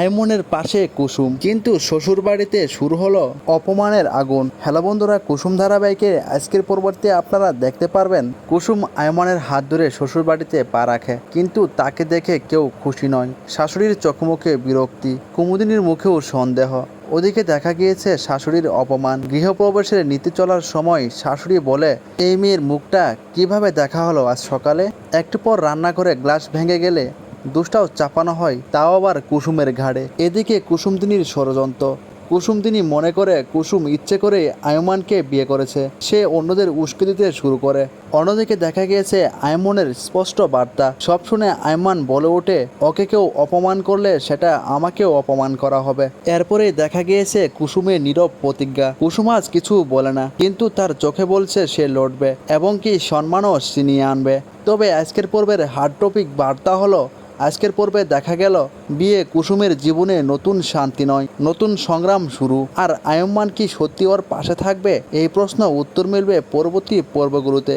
আয়মনের পাশে কুসুম। কিন্তু শ্বশুর বাড়িতে শুরু হলো অপমানের আগুন। হ্যালো বন্ধুরা, কুসুম ধারাবাহিকে আজকের পরবর্তী আপনারা দেখতে পারবেন। কুসুম আয়মনের হাত ধরে শ্বশুর বাড়িতে পা রাখে, কিন্তু তাকে দেখে কেউ খুশি নয়। শাশুড়ির চোখমুখে বিরক্তি, কুমুদিনীর মুখেও সন্দেহ। ওদিকে দেখা গিয়েছে শাশুড়ির অপমান। গৃহপ্রবেশের নীতি চলার সময় শাশুড়ি বলে, এই মেয়ের মুখটা কীভাবে দেখা হলো আজ সকালে? একটু পর রান্না করে গ্লাস ভেঙে গেলে দুষ্টাও চাপানো হয়, তাও আবার কুসুমের ঘাড়ে। এদিকে কুসুমদিনীর ষড়যন্ত্র। কুসুমদিনী মনে করে কুসুম ইচ্ছে করে আয়মানকে বিয়ে করেছে। সে অন্যদের উস্কে দিতে শুরু করে। অন্যদিকে দেখা গিয়েছে আয়মনের স্পষ্ট বার্তা। সব শুনে আয়মান বলে ওঠে, ওকে কেউ অপমান করলে সেটা আমাকেও অপমান করা হবে। এরপরেই দেখা গিয়েছে কুসুমের নীরব প্রতিজ্ঞা। কুসুম আজ কিছু বলে না, কিন্তু তার চোখে বলছে সে লড়বে এবং কি সম্মানও ছিনিয়ে আনবে। তবে আজকের পর্বের হার্ড টপিক বার্তা হলো আজকের পর্বে দেখা গেল বিয়ে কুসুমের জীবনে নতুন শান্তি নয়, নতুন সংগ্রাম শুরু। আর আয়ম্মান কি সত্যি ওর পাশে থাকবে? এই প্রশ্ন উত্তর মিলবে পরবর্তী পর্বগুলোতে।